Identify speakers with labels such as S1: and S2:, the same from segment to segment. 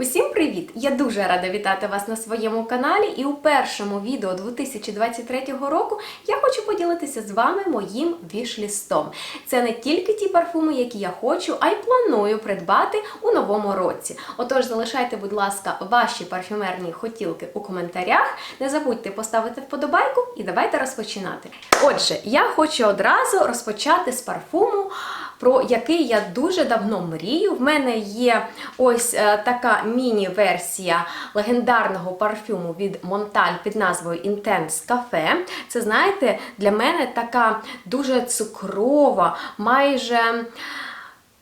S1: Усім привіт! Я дуже рада вітати вас на своєму каналі. І у першому відео 2023 року я хочу поділитися з вами моїм вішлістом. Це не тільки ті парфуми, які я хочу, а й планую придбати у новому році. Отож, залишайте, будь ласка, ваші парфюмерні хотілки у коментарях. Не забудьте поставити вподобайку і давайте розпочинати. Отже, я хочу одразу розпочати з парфуму про який я дуже давно мрію. В мене є ось е, така міні-версія легендарного парфюму від Монталь під назвою Intense Cafe. Це, знаєте, для мене така дуже цукрова, майже.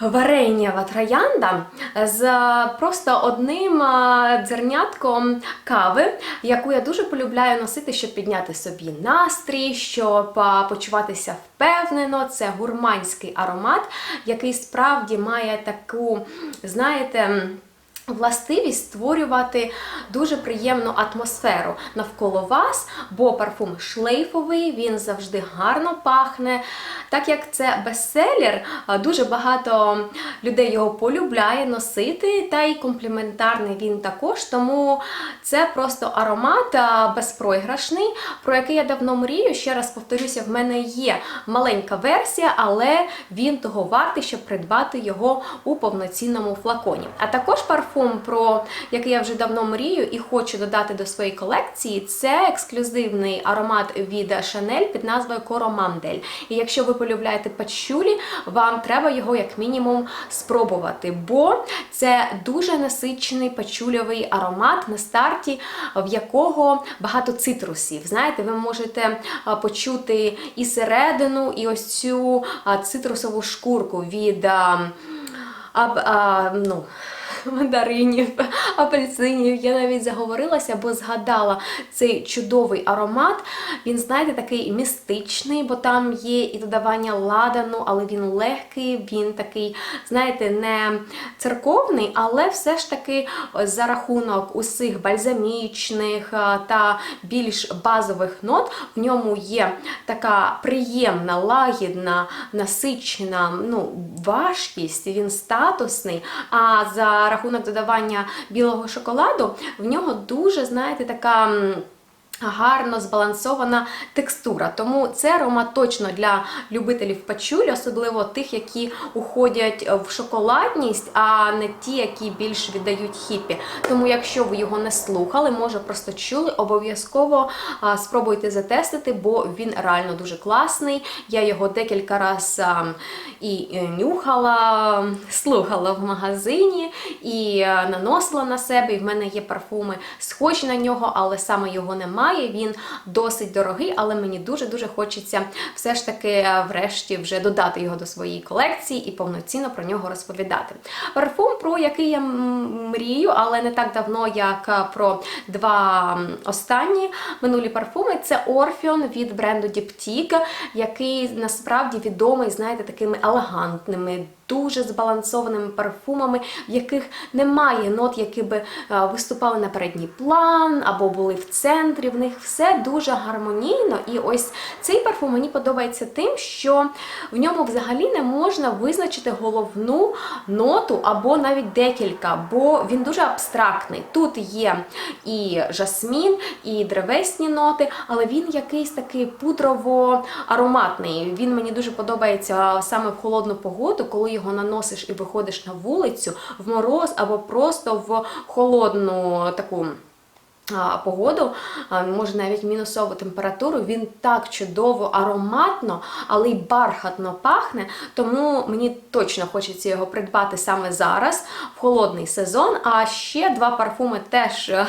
S1: Варенєва троянда з просто одним дзернятком кави, яку я дуже полюбляю носити, щоб підняти собі настрій, щоб почуватися впевнено. Це гурманський аромат, який справді має таку, знаєте, Властивість створювати дуже приємну атмосферу навколо вас, бо парфум шлейфовий, він завжди гарно пахне. Так як це бестселер, дуже багато людей його полюбляє носити, та й компліментарний він також. Тому це просто аромат безпроіграшний, про який я давно мрію. Ще раз повторюся, в мене є маленька версія, але він того вартий, щоб придбати його у повноцінному флаконі. А також парфум парфум, про який я вже давно мрію і хочу додати до своєї колекції, це ексклюзивний аромат від Chanel під назвою Коромандель. І якщо ви полюбляєте пачулі, вам треба його як мінімум спробувати, бо це дуже насичений пачульовий аромат на старті, в якого багато цитрусів. Знаєте, ви можете почути і середину, і ось цю цитрусову шкурку від. А, а, ну, мандаринів, апельсинів. Я навіть заговорилася, бо згадала цей чудовий аромат. Він, знаєте, такий містичний, бо там є і додавання ладану, але він легкий, він такий, знаєте, не церковний, але все ж таки за рахунок усіх бальзамічних та більш базових нот в ньому є така приємна, лагідна, насичена ну, важкість, він статусний. А за рахунок додавання білого шоколаду, в нього дуже, знаєте, така гарно збалансована текстура. Тому це аромат точно для любителів пачулі, особливо тих, які уходять в шоколадність, а не ті, які більш віддають хіпі. Тому, якщо ви його не слухали, може просто чули, обов'язково спробуйте затестити, бо він реально дуже класний. Я його декілька разів і е, нюхала, слухала в магазині і е, наносила на себе. І в мене є парфуми схожі на нього, але саме його немає немає. Він досить дорогий, але мені дуже-дуже хочеться все ж таки, е, врешті, вже додати його до своєї колекції і повноцінно про нього розповідати. Парфум, про який я мрію, але не так давно, як е, про два останні минулі парфуми, це Orpheon від бренду Diptyque, який насправді відомий, знаєте, такими елегантними дуже збалансованими парфумами, в яких немає нот, які би е, виступали на передній план або були в центрі. В них все дуже гармонійно. І ось цей парфум мені подобається тим, що в ньому взагалі не можна визначити головну ноту або навіть декілька, бо він дуже абстрактний. Тут є і жасмін, і древесні ноти, але він якийсь такий пудрово-ароматний. Він мені дуже подобається саме в холодну погоду, коли його наносиш і виходиш на вулицю в мороз або просто в холодну таку погоду, може навіть мінусову температуру, він так чудово, ароматно, але й бархатно пахне, тому мені точно хочеться його придбати саме зараз, в холодний сезон. А ще два парфуми теж е,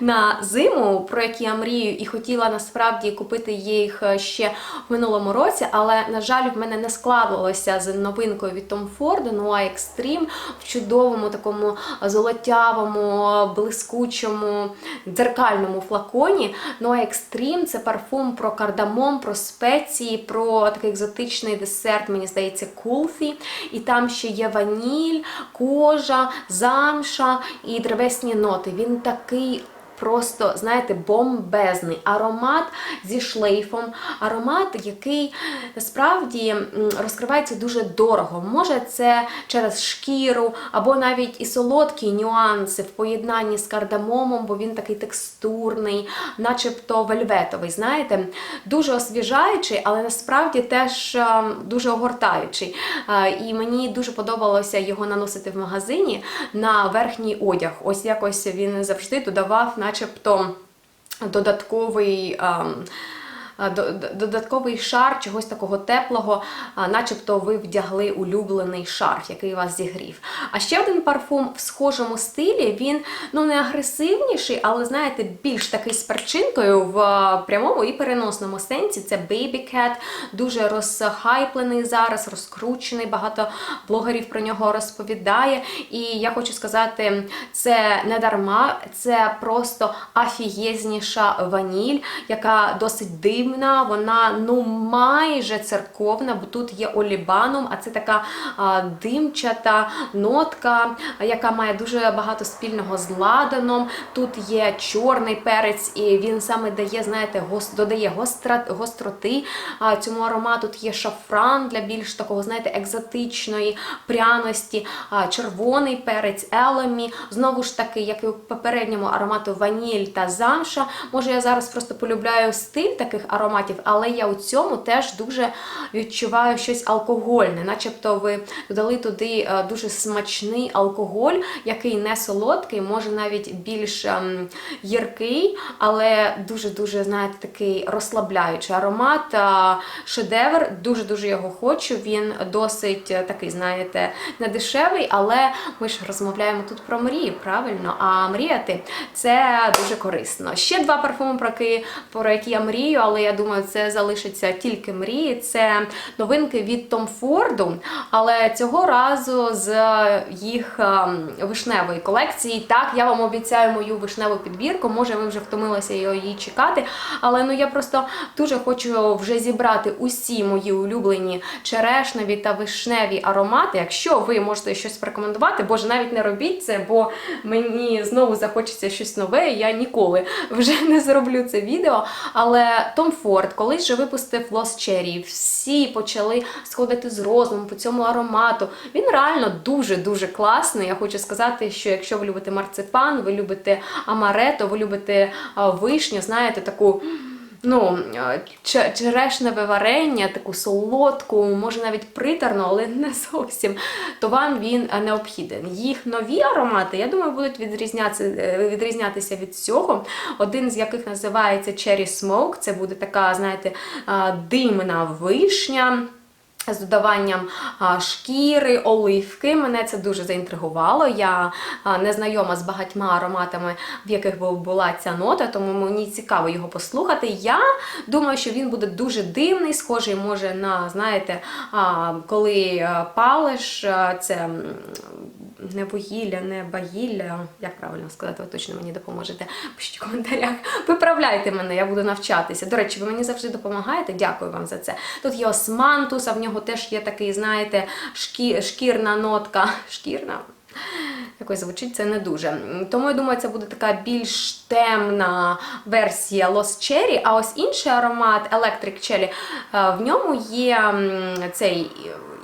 S1: на зиму, про які я мрію, і хотіла насправді купити їх е, ще в минулому році, але, на жаль, в мене не складалося з новинкою від Tom Ford Noir Extreme в чудовому такому золотявому, блискучому дзеркальному флаконі. Ну а екстрім це парфум про кардамон, про спеції, про такий екзотичний десерт, мені здається, кулфі. І там ще є ваніль, кожа, замша і древесні ноти. Він такий просто, знаєте, бомбезний аромат зі шлейфом, аромат, який насправді розкривається дуже дорого. Може, це через шкіру, або навіть і солодкі нюанси в поєднанні з кардамомом, бо він такий текстурний, начебто вельветовий. Знаєте, дуже освіжаючий, але насправді теж е, дуже огортаючий. Е, І мені дуже подобалося його наносити в магазині на верхній одяг. Ось якось він завжди додавав, начебто, додатковий. ем, Додатковий шар чогось такого теплого, начебто ви вдягли улюблений шарф, який вас зігрів. А ще один парфум в схожому стилі. Він ну не агресивніший, але знаєте, більш такий з перчинкою в прямому і переносному сенсі. Це Baby Cat, дуже розхайплений зараз, розкручений. Багато блогерів про нього розповідає. І я хочу сказати, це не дарма, це просто афієзніша ваніль, яка досить дивна. Вона ну майже церковна, бо тут є олібанум, а це така а, димчата нотка, яка має дуже багато спільного з ладаном. Тут є чорний перець, і він саме дає, знаєте, гос, додає гостра, гостроти а, цьому аромату. Тут є шафран для більш такого, знаєте, екзотичної пряності, а, червоний перець, елемі. Знову ж таки, як і у попередньому аромату ваніль та замша. Може, я зараз просто полюбляю стиль таких але я у цьому теж дуже відчуваю щось алкогольне, начебто ви додали туди е, дуже смачний алкоголь, який не солодкий, може навіть більш ем, гіркий, але дуже-дуже, знаєте, такий розслабляючий аромат. е, Шедевр, дуже-дуже його хочу. Він досить е, такий, знаєте, не дешевий, але ми ж розмовляємо тут про мрії, правильно? А мріяти це дуже корисно. Ще два парфуми, про які я мрію, але я думаю, це залишиться тільки мрії. Це новинки від Tom Ford, але цього разу з їх ем, вишневої колекції. Так, я вам обіцяю мою вишневу підбірку. Може, ви вже втомилися її чекати, але ну я просто дуже хочу вже зібрати усі мої улюблені черешневі та вишневі аромати. Якщо ви можете щось порекомендувати, боже, навіть не робіть це, бо мені знову захочеться щось нове. і Я ніколи вже не зроблю це відео. Але Том Форд колись же випустив Lost Cherry. Всі почали сходити з розуму по цьому аромату. Він реально дуже-дуже класний. Я хочу сказати, що якщо ви любите марципан, ви любите амарето, ви любите вишню, знаєте, таку. Ну, е, че- черешневе варення, таку солодку, може навіть приторну, але не зовсім, то вам він е, необхіден. Їх нові аромати, я думаю, будуть е, відрізнятися від цього. Один з яких називається Cherry Smoke. Це буде така, знаєте, димна вишня. З додаванням шкіри, оливки. Мене це дуже заінтригувало. Я не знайома з багатьма ароматами, в яких була ця нота, тому мені цікаво його послухати. Я думаю, що він буде дуже дивний, схожий може на, знаєте, коли палиш, це м, не вугілля, не багілля. Як правильно сказати, ви точно мені допоможете. Пишіть в коментарях. Виправляйте мене, я буду навчатися. До речі, ви мені завжди допомагаєте. Дякую вам за це. Тут є османтус, а в нього теж є такий, знаєте, шкі... шкірна нотка. Шкірна. Якось звучить це не дуже. Тому я думаю, це буде така більш темна версія Lost Cherry, а ось інший аромат Electric Cherry, е, в ньому є цей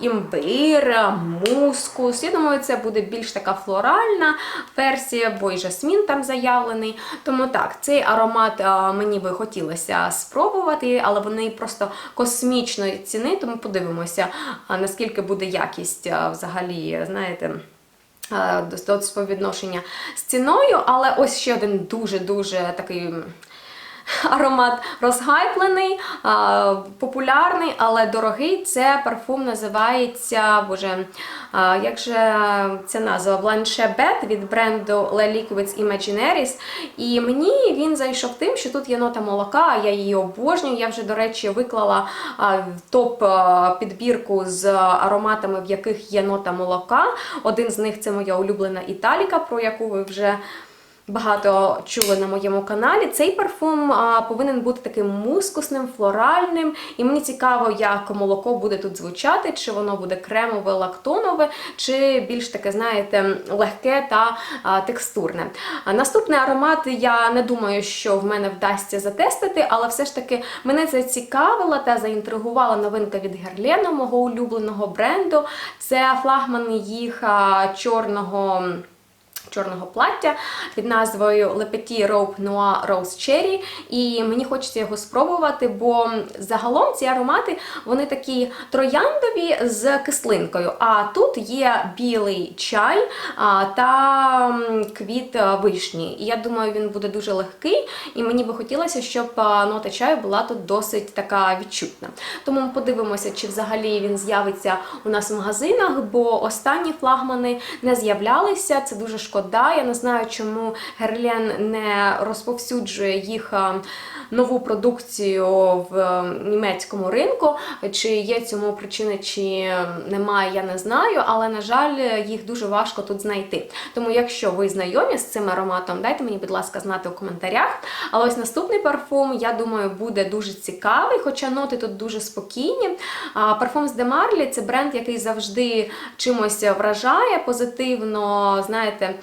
S1: імбир, мускус. Я думаю, це буде більш така флоральна версія, бо і жасмін там заявлений. Тому так, цей аромат мені би хотілося спробувати, але вони просто космічної ціни, тому подивимося, наскільки буде якість взагалі, знаєте. до- співвідношення з ціною, але ось ще один дуже-дуже такий аромат розгайплений, популярний, але дорогий. Це парфум називається, боже, як же ця назва? Blanche Bed від бренду Le Liquids Imaginaries. І мені він зайшов тим, що тут є нота молока, я її обожнюю. Я вже, до речі, виклала топ-підбірку з ароматами, в яких є нота молока. Один з них це моя улюблена Італіка, про яку ви вже багато чули на моєму каналі, цей парфум повинен бути таким мускусним, флоральним. І мені цікаво, як молоко буде тут звучати, чи воно буде кремове, лактонове, чи більш таке, знаєте, легке та текстурне. Наступний аромат я не думаю, що в мене вдасться затестити, але все ж таки мене зацікавила та заінтригувала новинка від Герлену, мого улюбленого бренду. Це флагман їх чорного. Чорного плаття під назвою Le Petit Robe Noir Rose Cherry. І мені хочеться його спробувати, бо загалом ці аромати вони такі трояндові з кислинкою. А тут є білий чай та квіт вишні. І я думаю, він буде дуже легкий, і мені би хотілося, щоб нота чаю була тут досить така відчутна. Тому ми подивимося, чи взагалі він з'явиться у нас в магазинах, бо останні флагмани не з'являлися. Це дуже шкода. Я не знаю, чому Герлен не розповсюджує їх а, нову продукцію в е, німецькому ринку. Чи є цьому причини, чи немає, я не знаю. Але на жаль, їх дуже важко тут знайти. Тому, якщо ви знайомі з цим ароматом, дайте мені, будь ласка, знати у коментарях. Але ось наступний парфум, я думаю, буде дуже цікавий, хоча ноти тут дуже спокійні. Парфум з Демарлі це бренд, який завжди чимось вражає позитивно, знаєте,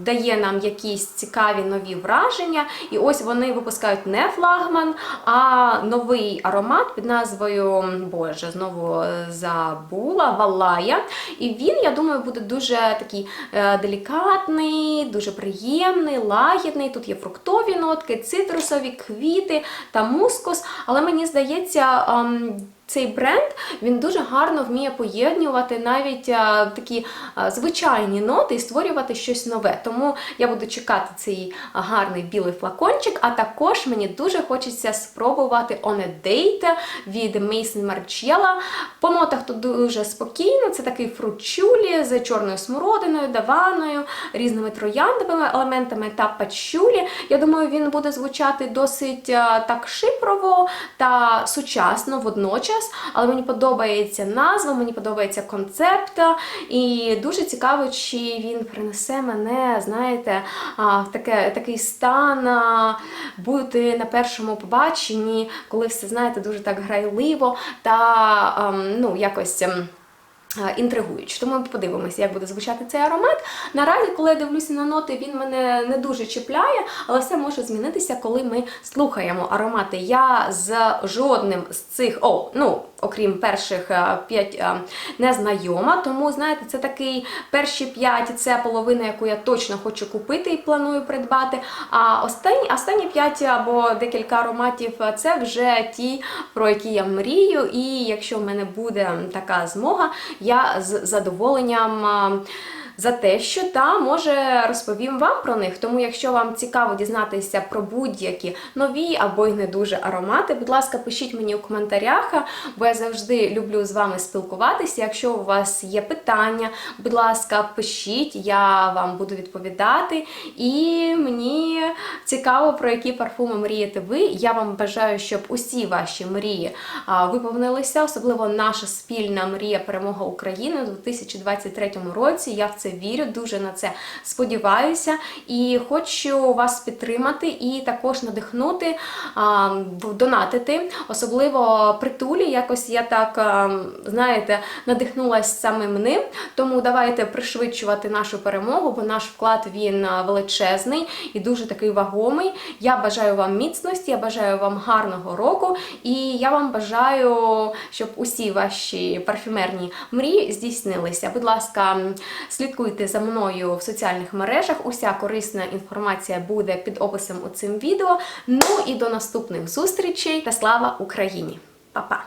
S1: дає нам якісь цікаві нові враження. І ось вони випускають не флагман, а новий аромат під назвою Боже, знову е, забула Валая. І він, я думаю, буде дуже такий е, делікатний, дуже приємний, лагідний. Тут є фруктові нотки, цитрусові квіти та мускус. Але мені здається, ем, цей бренд він дуже гарно вміє поєднувати навіть а, такі а, звичайні ноти і створювати щось нове. Тому я буду чекати цей гарний білий флакончик, а також мені дуже хочеться спробувати On a Date від Mason Margiela. По нотах тут дуже спокійно, це такий фручулі з чорною смородиною, даваною, різними трояндовими елементами та пачулі. Я думаю, він буде звучати досить а, так шипрово та сучасно водночас час, але мені подобається назва, мені подобається концепт, і дуже цікаво, чи він принесе мене, знаєте, в таке, такий стан бути на першому побаченні, коли все, знаєте, дуже так грайливо та ну, якось. Інтригуючи, тому ми подивимося, як буде звучати цей аромат. Наразі, коли я дивлюся на ноти, він мене не дуже чіпляє, але все може змінитися, коли ми слухаємо аромати. Я з жодним з цих, о, ну, окрім перших п'ять незнайома. Тому, знаєте, це такий перші п'ять це половина, яку я точно хочу купити і планую придбати. А останні останні п'ять або декілька ароматів це вже ті, про які я мрію. І якщо в мене буде така змога, я з задоволенням за те, що та може розповім вам про них. Тому, якщо вам цікаво дізнатися про будь-які нові або й не дуже аромати, будь ласка, пишіть мені у коментарях, бо я завжди люблю з вами спілкуватися. Якщо у вас є питання, будь ласка, пишіть, я вам буду відповідати. І мені цікаво, про які парфуми мрієте ви. Я вам бажаю, щоб усі ваші мрії виповнилися, особливо наша спільна мрія перемога України у 2023 році. Я в це вірю, дуже на це сподіваюся. І хочу вас підтримати і також надихнути, донатити, особливо притулі. Якось я так, знаєте, надихнулася самим ним. Тому давайте пришвидшувати нашу перемогу, бо наш вклад він величезний і дуже такий вагомий. Я бажаю вам міцності, я бажаю вам гарного року, і я вам бажаю, щоб усі ваші парфюмерні мрії здійснилися. Будь ласка, слідкуйте Слідкуйте за мною в соціальних мережах. Уся корисна інформація буде під описом у цим відео. Ну і до наступних зустрічей та слава Україні! Па-па!